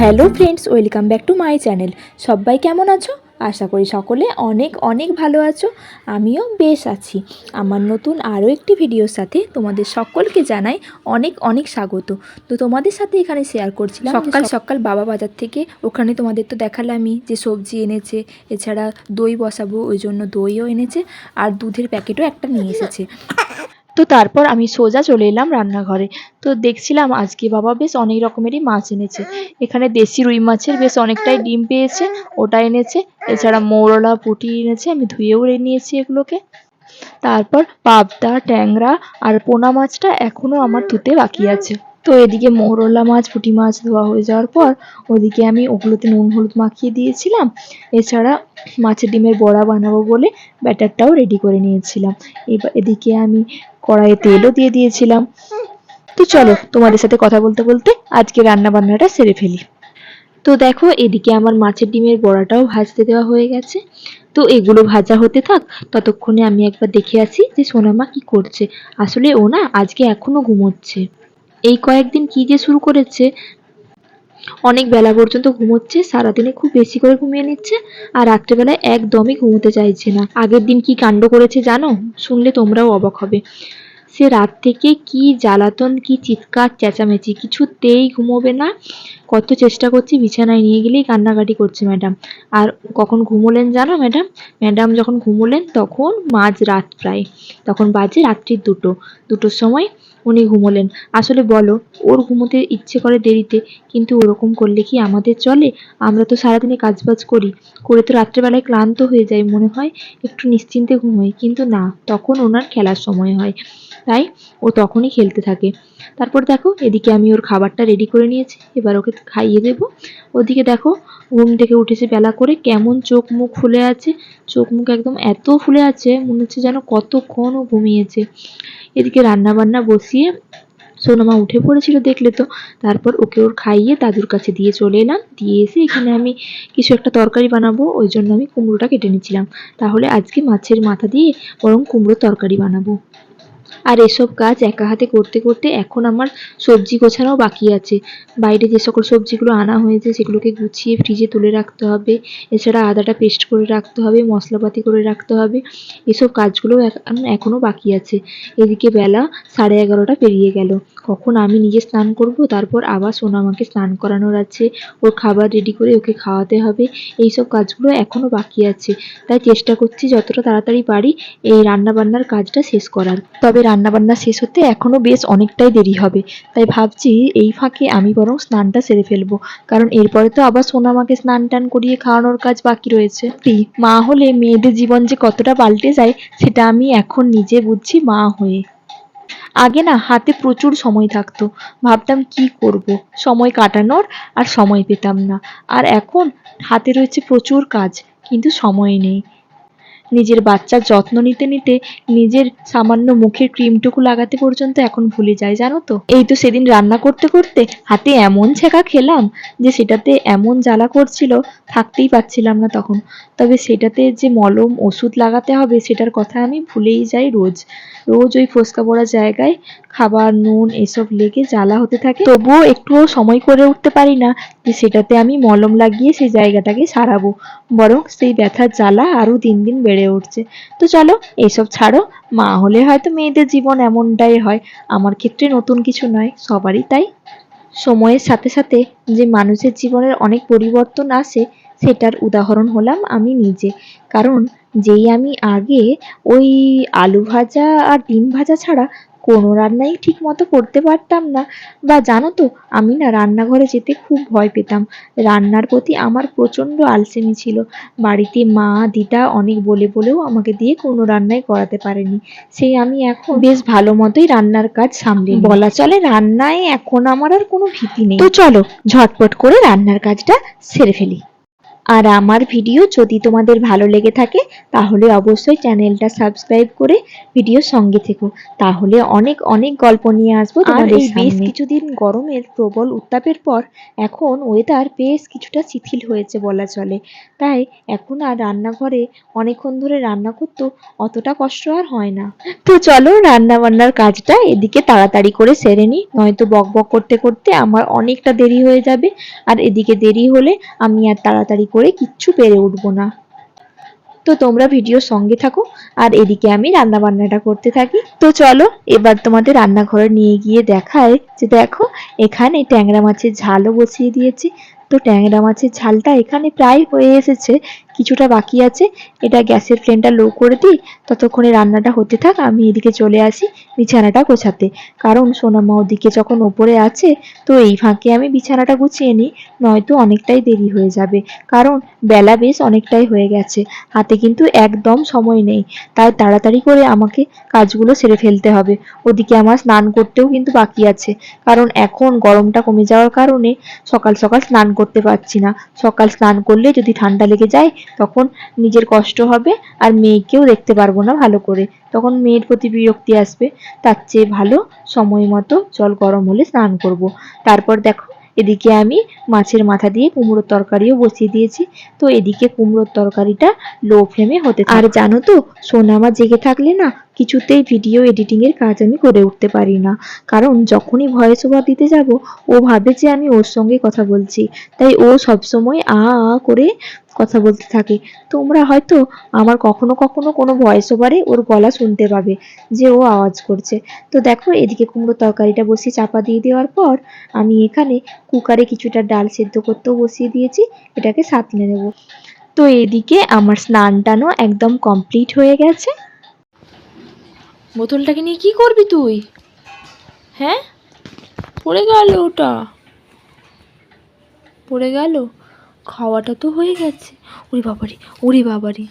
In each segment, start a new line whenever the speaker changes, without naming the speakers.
Hello friends welcome back to my channel. সবাই কেমন আছো? আশা করি সকলে অনেক অনেক ভালো আছো। আমিও বেশ আছি। আমার নতুন আরও একটি ভিডিওর সাথে তোমাদের সকলকে জানাই অনেক অনেক স্বাগত। তো তোমাদের সাথে এখানে শেয়ার করছিলাম সকাল সকাল বাবা বাজার থেকে ওখানে তোমাদের তো দেখালামই যে সবজি এনেছে এছাড়া দই বসাবো ওই জন্য দইও এনেছে আর দুধের প্যাকেটও একটা নিয়ে এসেছে। তো তারপর আমি সোজা চলে এলাম রান্নাঘরে। তো দেখছিলাম আজকে বাবা বেশ অনেক রকমেরই মাছ এনেছে। এখানে দেশি রুই মাছের বেশ অনেকটাই ডিম পেয়েছে, ওটা এনেছে। এছাড়া মৌরলা পুঁটি এনেছে, আমি ধুয়েও নিয়েছি এগুলোকে। তারপর পাবদা, ট্যাংরা আর পোনা মাছটা এখনও আমার ধুতে বাকি আছে। তো এদিকে মৌরলা মাছ, পুঁটি মাছ ধোয়া হয়ে যাওয়ার পর ওদিকে আমি ওগুলোতে নুন, হলুদ মাখিয়ে দিয়েছিলাম। এছাড়া মাছের ডিমের বড়া বানাবো বলে ব্যাটারটাও রেডি করে নিয়েছিলাম। এবার এদিকে আমি কড়াইয়ে তেলও দিয়ে দিয়েছিলাম। তো চলো তোমাদের সাথে কথা বলতে বলতে আজকে রান্না বান্নাটা সেরে ফেলি। তো দেখো এদিকে আমার মাছের ডিমের বড়াটাও ভাজতে দেওয়া হয়ে গেছে। তো এগুলো ভাজা হতে থাক, ততক্ষণে আমি একবার দেখে আসি যে সোনামা কি করছে। আসলে ও না আজকে এখনও ঘুমোচ্ছে। এই কয়েকদিন কি যে শুরু করেছে অনেক বেলা পর্যন্ত ঘুমোচ্ছে, সারাদিনে খুব বেশি করে ঘুমিয়ে নিচ্ছে আর রাত্রেবেলায় একদমই ঘুমোতে চাইছে না। আগের দিন কি কাণ্ড করেছে জানো? শুনলে তোমরাও অবাক হবে। সে রাত থেকে কি জ্বালাতন, কি চিৎকার, চেঁচামেচি, কিছুতেই ঘুমোবে না। কত চেষ্টা করছি বিছানায় নিয়ে গেলেই কান্নাকাটি করছে ম্যাডাম। আর কখন ঘুমোলেন জানো ম্যাডাম? ম্যাডাম যখন ঘুমোলেন তখন মাঝ রাত প্রায়। তখন বাজে রাত্রির দুটো। দুটোর সময় উনি ঘুমোলেন। আসলে বলো, ওর ঘুমোতে ইচ্ছে করে দেরিতে, কিন্তু ওরকম করলে কি আমাদের চলে? আমরা তো সারাদিনে কাজবাজ করি। করে তো রাত্রেবেলায় ক্লান্ত হয়ে যাই মনে হয়, একটু নিশ্চিন্তে ঘুমোই। কিন্তু না, তখন ওনার খেলার সময় হয়। তাই ও তখনই খেলতে থাকে। তারপর দেখো, এদিকে আমি ওর খাবারটা রেডি করে নিয়েছি। এবার ওকে খাইয়ে দেব। ওদিকে দেখো, ঘুম থেকে উঠেছে বেলা করে। কেমন চোখ মুখ ফুলে আছে। চোখ মুখ একদম এত ফুলে আছে, মনে হচ্ছে যেন কতক্ষণ ও ঘুমিয়েছে। এদিকে রান্না বান্না বসিয়ে সোনামা উঠে পড়েছিল দেখলে তো। তারপর ওকে ওর খাইয়ে দাদুর কাছে দিয়ে চলে এলাম। দিয়ে এসে এখানে আমি কিছু একটা তরকারি বানাবো, ওই জন্য আমি কুমড়োটা কেটে নিচ্ছিলাম। তাহলে আজকে মাছের মাথা দিয়ে বরং কুমড়োর তরকারি বানাবো। আর এসব কাজ একা হাতে করতে করতে এখন আমার সবজি গোছানো বাকি আছে। বাইরে যে সকল সবজিগুলো আনা হয়েছে সেগুলোকে গুছিয়ে ফ্রিজে তুলে রাখতে হবে। এছাড়া আদাটা পেস্ট করে রাখতে হবে, মশলাপাতি করে রাখতে হবে। এসব কাজগুলো এখন- এখনও বাকি আছে। এদিকে বেলা সাড়ে এগারোটা পেরিয়ে গেল। কখন আমি নিজে স্নান করব, তারপর আবার সোনামাকে স্নান করানোর আছে। ওর খাবার রেডি করে ওকে খাওয়াতে হবে। এইসব কাজগুলো এখনও বাকি আছে। তাই চেষ্টা করছি যতটা তাড়াতাড়ি পারি এই রান্না বান্নার কাজটা শেষ করার। তবে রান্না বান্না শেষ হতে এখনও বেশ অনেকটাই দেরি হবে। তাই ভাবছি এই ফাঁকে আমি বরং স্নানটা সেরে ফেলব। কারণ এরপরে তো আবার সোনামাকে স্নান টান করিয়ে খাওয়ানোর কাজ বাকি রয়েছে। মা হলে মেয়েদের জীবন যে কতটা পাল্টে যায়, সেটা আমি এখন নিজে বুঝছি মা হয়ে। আগে না হাতে প্রচুর সময় থাকতো। ভাবতাম কি করব? সময় কাটানোর আর সময় পেতাম না। আর এখন হাতে রয়েছে প্রচুর কাজ, কিন্তু সময় নেই। নিজের বাচ্চার যত্ন নিতে নিতে নিজের সামান্য মুখের ক্রিমটুকু লাগাতে পর্যন্ত এখন ভুলে যায়, জানো তো? এই তো সেদিন রান্না করতে করতে হাতে এমন ছেঁকা খেলাম যে সেটাতে এমন জ্বালা করছিল, থাকতেই পারছিলাম না তখন। তবে সেটাতে যে মলম ওষুধ লাগাতে হবে সেটার কথা আমি ভুলেই যাই রোজ। রোজ ওই ফোসকা পড়া জায়গায় খাবার, নুন এসব লেগে জ্বালা হতে থাকে। তবুও একটুও সময় করে উঠতে পারি না যে সেটাতে আমি মলম লাগিয়ে সেই জায়গাটাকে সারাবো। বরং সেই ব্যথার জ্বালা আরও দিন দিন বেড়ে উঠছে। তো চলো, এইসব ছাড়ো। মা হলে হয়তো মেয়েদের জীবন এমনটাই হয়। আমার ক্ষেত্রে নতুন কিছু নয়, সবারই তাই। সময়ের সাথে সাথে যে মানুষের জীবনের অনেক পরিবর্তন আসে, সেটার উদাহরণ হলাম আমি নিজে। কারণ যেই আমি আগে ওই আলু ভাজা আর ডিম ভাজা ছাড়া কোনো রান্নাই ঠিক মতো করতে পারতাম না। বা জানো তো আমি না রান্নাঘরে যেতে খুব ভয় পেতাম। রান্নার প্রতি আমার প্রচণ্ড আলসেমি ছিল। বাড়িতে মা দিদা অনেক বলে বলেও আমাকে দিয়ে কোনো রান্নাই করাতে পারেনি। সেই আমি এখন বেশ ভালো মতোই রান্নার কাজ সামলে বলা চলে রান্নায় এখন আমার আর কোনো ভীতি নেই। তো চলো ঝটপট করে রান্নার কাজটা সেরে ফেলি। আর আমার ভিডিও যদি তোমাদের ভালো লেগে থাকে তাহলে অবশ্যই চ্যানেলটা সাবস্ক্রাইব করে ভিডিও সঙ্গে থেকো। তাহলে অনেক অনেক গল্প নিয়ে আসব তোমাদের
এই বেশ
বেশ কিছুদিন গরমের প্রবল উত্তাপের পর এখন ওয়েদার বেশ কিছুটা শিথিল হয়েছে বলা চলে। তাই এখন আর রান্নাঘরে অনেকক্ষণ ধরে রান্না করতেও অতটা কষ্ট আর হয় না। তো চলো রান্না বান্নার কাজটা এদিকে তাড়াতাড়ি করে সেরে নিই নয়তো বক বক করতে করতে আমার অনেকটা দেরি হয়ে যাবে। আর এদিকে দেরি হলে আমি আর তাড়াতাড়ি করে কিচ্ছু পেরে উঠবো না। তো তোমরা ভিডিও সঙ্গে থাকো, আর এদিকে আমি রান্না বান্নাটা করতে থাকি। তো চলো, এবার তোমাদের রান্নাঘরে নিয়ে গিয়ে দেখায় যে দেখো, এখানে ট্যাংরা মাছের ঝালও বসিয়ে দিয়েছি। তো ট্যাংরা মাছের ঝালটা এখানে প্রায় হয়ে এসেছে। কিছুটা বাকি আছে। এটা গ্যাসের ফ্লেমটা লো করে দিই। ততক্ষণে রান্নাটা হতে থাক, আমি এদিকে চলে আসি বিছানাটা গোছাতে। কারণ সোনামা ওদিকে যখন ওপরে আছে, তো এই ফাঁকে আমি বিছানাটা গুছিয়ে নিই, নয়তো অনেকটাই দেরি হয়ে যাবে। কারণ বেলা বেশ অনেকটাই হয়ে গেছে, হাতে কিন্তু একদম সময় নেই। তাই তাড়াতাড়ি করে আমাকে কাজগুলো সেরে ফেলতে হবে। ওদিকে আমার স্নান করতেও কিন্তু বাকি আছে। কারণ এখন গরমটা কমে যাওয়ার কারণে সকাল সকাল স্নান করতে পারছি না। সকাল স্নান করলে যদি ঠান্ডা লেগে যায় তখন নিজের কষ্ট হবে আর মেয়েকেও দেখতে পারব না ভালো করে। তখন মেয়ের প্রতি বিরক্তি আসবে। তার চেয়ে ভালো সময় মতো জল গরম হলে স্নান করব। তারপর দেখো, এদিকে আমি মাছের মাথা দিয়ে কুমড়োর তরকারিও বসিয়ে দিয়েছি। তো এদিকে কুমড়োর তরকারিটা লো ফ্লেমে হতে। আর জানো তো সোনামা জেগে থাকলে না কিছুতেই ভিডিও এডিটিং এর কাজ আমি করে উঠতে পারি না। কারণ যখনই ভয়েস ওভার দিতে যাব, ও ভাবে যে আমি ওর সঙ্গে কথা বলছি। তাই ও সবসময় আ আ করে কথা বলতে থাকে। তোমরা হয়তো আমার কখনো কখনো কোনো ভয়েস ওভারে ওর গলা শুনতে পাবে, যে ও আওয়াজ করছে। তো দেখো, এদিকে কুমড়ো তরকারিটা বসিয়ে চাপা দিয়ে দেওয়ার পর আমি এখানে কুকারে কিছুটা ডাল সেদ্ধ করতেও বসিয়ে দিয়েছি। এটাকে সাঁতলে নেব। তো এদিকে আমার স্নান টানও একদম কমপ্লিট হয়ে গেছে।
বোতলটাকে নিয়ে কি করবি তুই? হ্যাঁ? পড়ে গেল ওটা। পড়ে গেল? খাওয়াটা তো হয়ে গেছে। ওরে বাবারি ওরে বাবারি।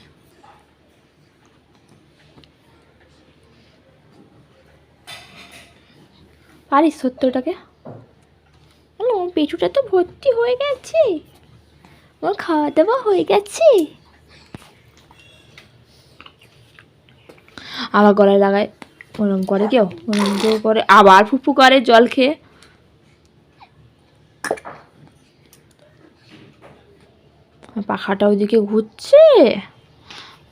পারিস সত্যটাকে? পেটুটা তো ভর্তি হয়ে গেছে। ওর খাওয়া দাওয়া হয়ে গেছে। আবার গলায় লাগায়। ওরম করে কেউ ওরম কেউ করে আবার ফুফু করে জল খেয়ে। পাখাটা ওইদিকে ঘুরছে।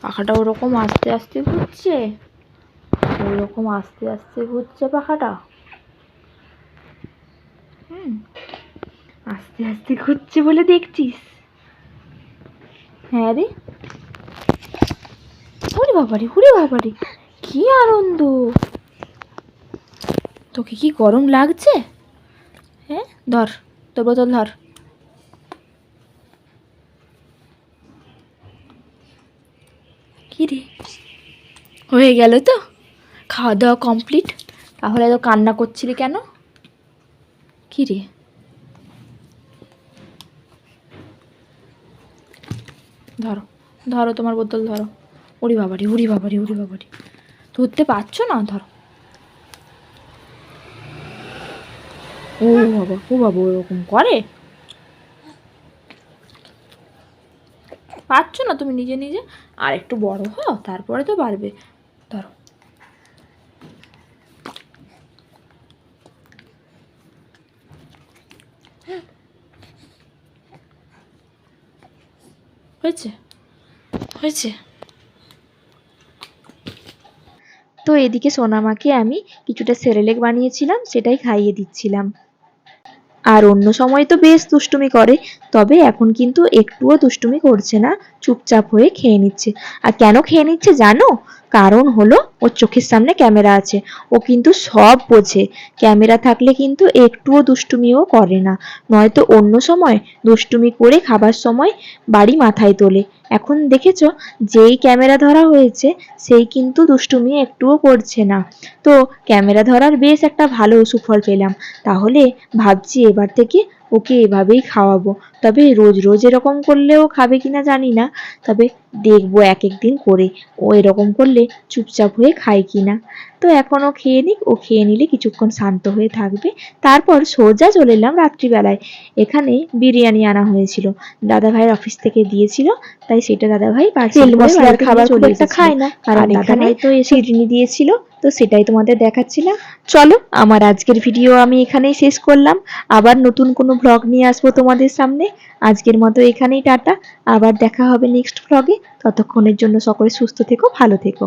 পাখাটা ওরকম আস্তে আস্তে ঘুরছে। ওইরকম আস্তে আস্তে ঘুরছে পাখাটা। হুম, আস্তে আস্তে ঘুরছে বলে দেখছিস। হ্যাঁ রে। ওরে বাবারে ওরে বাবারে। কি আনন্দ? তোকে কি গরম লাগছে? হ্যাঁ ধর, তোর বোতল ধর। রে হয়ে গেল তো? খাওয়া দাওয়া কমপ্লিট তাহলে তো কান্না করছিলি কেন? কি রে ধরো ধরো তোমার বোতল ধরো। উড়ি বাবারি উড়ি বাবারি উড়ি বাবারি। ধরতে পারছ না? ধরো। ও বাবা ও বাবা ওরকম করে? পারছ না তুমি নিজে নিজে? আর একটু বড় হও, তারপরে তো পারবে। ধরো। হয়েছে? হয়েছে?
তো এদিকে সোনামাকে আমি কিছুটা সেরেলেক বানিয়েছিলাম, সেটাই খাইয়ে দিচ্ছিলাম। আর অন্য সময় তো বেশ দুষ্টুমি করে, তবে এখন কিন্তু একটুও দুষ্টুমি করছে না, চুপচাপ হয়ে খেয়ে নিচ্ছে। আর কেন খেয়ে নিচ্ছে জানো? কারণ হলো, ওর চোখের সামনে ক্যামেরা আছে, ও কিন্তু সব বোঝে। ক্যামেরা থাকলে কিন্তু একটুও দুষ্টুমিও করে না, নয়তো অন্য সময় দুষ্টুমি করে খাবার সময় বাড়ি মাথায় তোলে। এখন দেখেছ, যেই ক্যামেরা ধরা হয়েছে, সেই কিন্তু দুষ্টুমি একটুও করছে না। তো ক্যামেরা ধরার বেশ একটা ভালো সুফল পেলাম। তাহলে ভাবছি এবার থেকে ওকে এভাবেই খাওয়াবো। তবে রোজ রোজ এরকম করলেও খাবে কিনা জানি না। তবে দেখব এক একদিন করে ও এরকম করলে চুপচাপ হয়ে খায় কিনা। তো এখনও খেয়ে নিক ও খেয়ে নিলে কিছুক্ষণ শান্ত হয়ে থাকবে। তারপর সোজা চলে এলাম রাত্রিবেলায়। এখানে বিরিয়ানি আনা হয়েছিল। দাদা ভাইয়ের অফিস থেকে দিয়েছিল তাই সেটা দাদা ভাই তেল মশলার খাবার খায় না। কারণ এখানে তো এসে দিয়েছিল। তো সেটাই তোমাদের দেখাচ্ছিলাম। চলো, আমার আজকের ভিডিও আমি এখানেই শেষ করলাম। আবার নতুন কোনো ব্লগ নিয়ে আসব তোমাদের সামনে। আজকের মতো এখানেই টাটা। আবার দেখা হবে নেক্সট ব্লগে ততক্ষণের জন্য সকলে সুস্থ থেকো, ভালো থেকো।